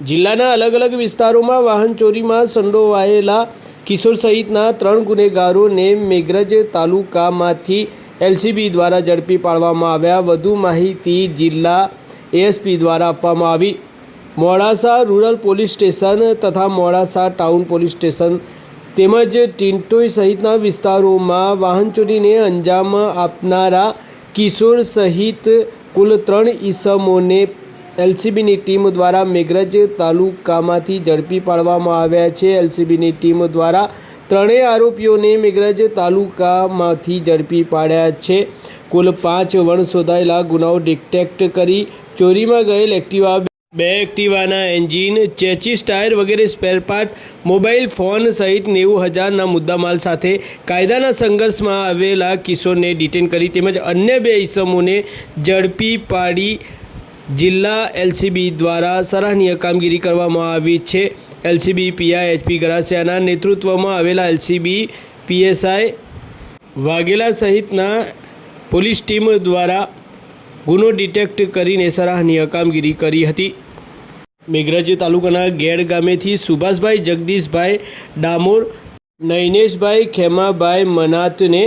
જિલ્લાના અલગ અલગ વિસ્તારોમાં વાહન ચોરીમાં સંડોવાયેલા કિશોર સહિતના ત્રણ ગુનેગારોને મેઘરજ તાલુકામાંથી એલસીબી દ્વારા ઝડપી પાડવામાં આવ્યા. વધુ માહિતી જિલ્લા એએસપી દ્વારા આપવામાં આવી. મોડાસા રૂરલ પોલીસ સ્ટેશન તથા મોડાસા ટાઉન પોલીસ સ્ટેશન તેમજ ટિન્ટોઈ સહિતના વિસ્તારોમાં વાહન ચોરીને અંજામ આપનારા કિશોર સહિત કુલ ત્રણ ઈસમોને એલસીબીની ટીમ દ્વારા મેઘરજ તાલુકામાંથી ઝડપી પાડવામાં આવ્યા છે. એલસીબીની ટીમ દ્વારા ત્રણેય આરોપીઓને મેઘરજ તાલુકામાંથી ઝડપી પાડ્યા છે. કુલ પાંચ વણ શોધાયેલા ગુનાઓ ડિટેક્ટ કરી ચોરીમાં ગયેલ એક્ટિવા બે એક્ટિવાના એન્જિન ચેચીસ ટાયર વગેરે સ્પેરપાર્ટ મોબાઈલ, ફોન સહિત નેવું હજારના મુદ્દામાલ સાથે કાયદાના સંઘર્ષમાં આવેલા કિશોરને ડિટેન કરી તેમજ અન્ય બે ઇસમોને ઝડપી પાડી જિલ્લા એલસીબી દ્વારા સરાહનીય કામગીરી કરવામાં આવી છે. એલસીબી પીઆઈ એચપી ગરાસિયાના નેતૃત્વમાં આવેલા એલસીબી, પીએસઆઈ વાઘેલા સહિતના પોલીસ ટીમ દ્વારા ગુનો ડિટેક્ટ કરીને સરાહનીય કામગીરી કરી હતી. મેઘરજ તાલુકાના ગેડ ગામેથી સુભાષભાઈ, જગદીશભાઈ ડામોર, નૈનેશભાઈ ખેમાભાઈ મનાતને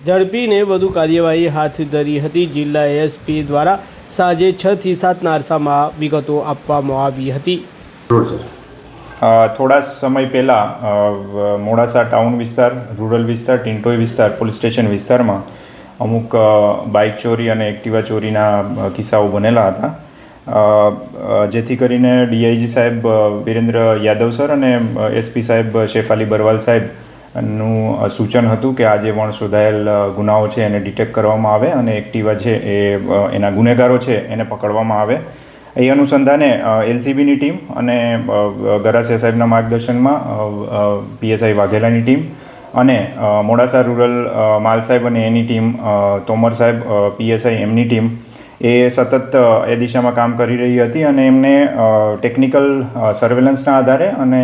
ઝડપીને વધુ કાર્યવાહી હાથ ધરી હતી. જિલ્લા એસપી દ્વારા સાંજે છ થી સાતના અરસામાં વિગતો આપવામાં આવી હતી. થોડા સમય પહેલાં મોડાસા ટાઉન વિસ્તાર રૂરલ વિસ્તાર ટિન્ટોઈ વિસ્તાર પોલીસ સ્ટેશન વિસ્તારમાં અમુક બાઇક ચોરી અને એક્ટિવા ચોરીના કિસ્સાઓ બનેલા હતા. જેથી કરીને ડીઆઈજી સાહેબ વિરેન્દ્ર યાદવ સર અને એસપી સાહેબ શેફાલી બરવાલ સાહેબ નું સૂચન હતું કે આ જે પણ શોધાયેલ ગુનાઓ છે એને ડિટેક્ટ કરવામાં આવે અને એક્ટિવા છે એ એના ગુનેગારો છે એને પકડવામાં આવે. એ અનુસંધાને એલસીબીની ટીમ અને ગરાસિયા સાહેબના માર્ગદર્શનમાં પીએસઆઈ વાઘેલાની ટીમ અને મોડાસા રૂરલ માલ સાહેબ અને એની ટીમ તોમર સાહેબ પીએસઆઈ એમની ટીમ એ સતત એ દિશામાં કામ કરી રહી હતી અને એમને ટેકનિકલ સર્વેલન્સના આધારે અને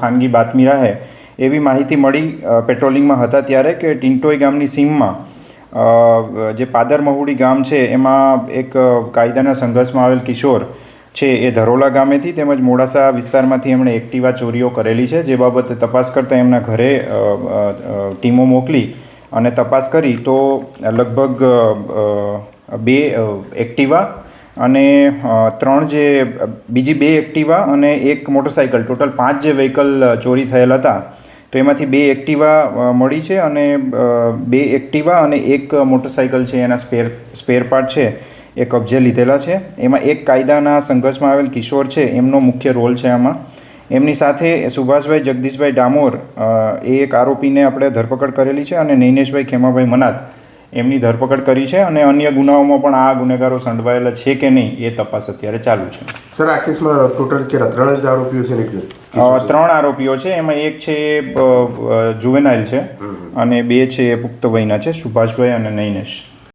ખાનગી બાતમી રાહે એવી માહિતી મળી પેટ્રોલિંગમાં હતા ત્યારે કે ટિન્ટોઈ ગામની સીમમાં જે પાદર મહુડી ગામ છે, એમાં એક કાયદાના સંઘર્ષમાં આવેલ કિશોર છે, એ ધરોલા ગામેથી તેમજ મોડાસા વિસ્તારમાંથી એમણે એક્ટિવા ચોરીઓ કરેલી છે, જે બાબતે તપાસ કરતાં એમના ઘરે ટીમો મોકલી અને તપાસ કરી તો લગભગ બે એક્ટિવા અને ત્રણ જે, બીજી બે એક્ટિવા અને એક મોટરસાઇકલ, ટોટલ પાંચ જે વ્હીકલ ચોરી થયેલ હતા તો એમાંથી બે એક્ટિવા મળી છે અને બે એક્ટિવા અને એક મોટરસાઇકલ છે, એના સ્પેર સ્પેર પાર્ટ છે, એ કબજે લીધેલા છે. એમાં એક કાયદાના સંઘર્ષમાં આવેલ કિશોર છે, એમનો મુખ્ય રોલ છે આમાં. એમની સાથે સુભાષભાઈ જગદીશભાઈ ડામોર એ એક આરોપીને આપણે ધરપકડ કરેલી છે અને નૈનેશભાઈ ખેમાભાઈ મનાત એમની ધરપકડ કરી છે અને અન્ય ગુનાઓમાં પણ આ ગુનેગારો સંડવાયેલા છે કે નહીં એ તપાસ અત્યારે ચાલુ છે. સર આ કેસમાં ટોટલ કેટલા? ત્રણ જ આરોપીઓ છે ત્રણ આરોપીઓ છે. એમાં એક છે જુવેનાઇલ છે અને બે છે એ પુખ્ત વયના છે સુભાષભાઈ અને નૈનેશ.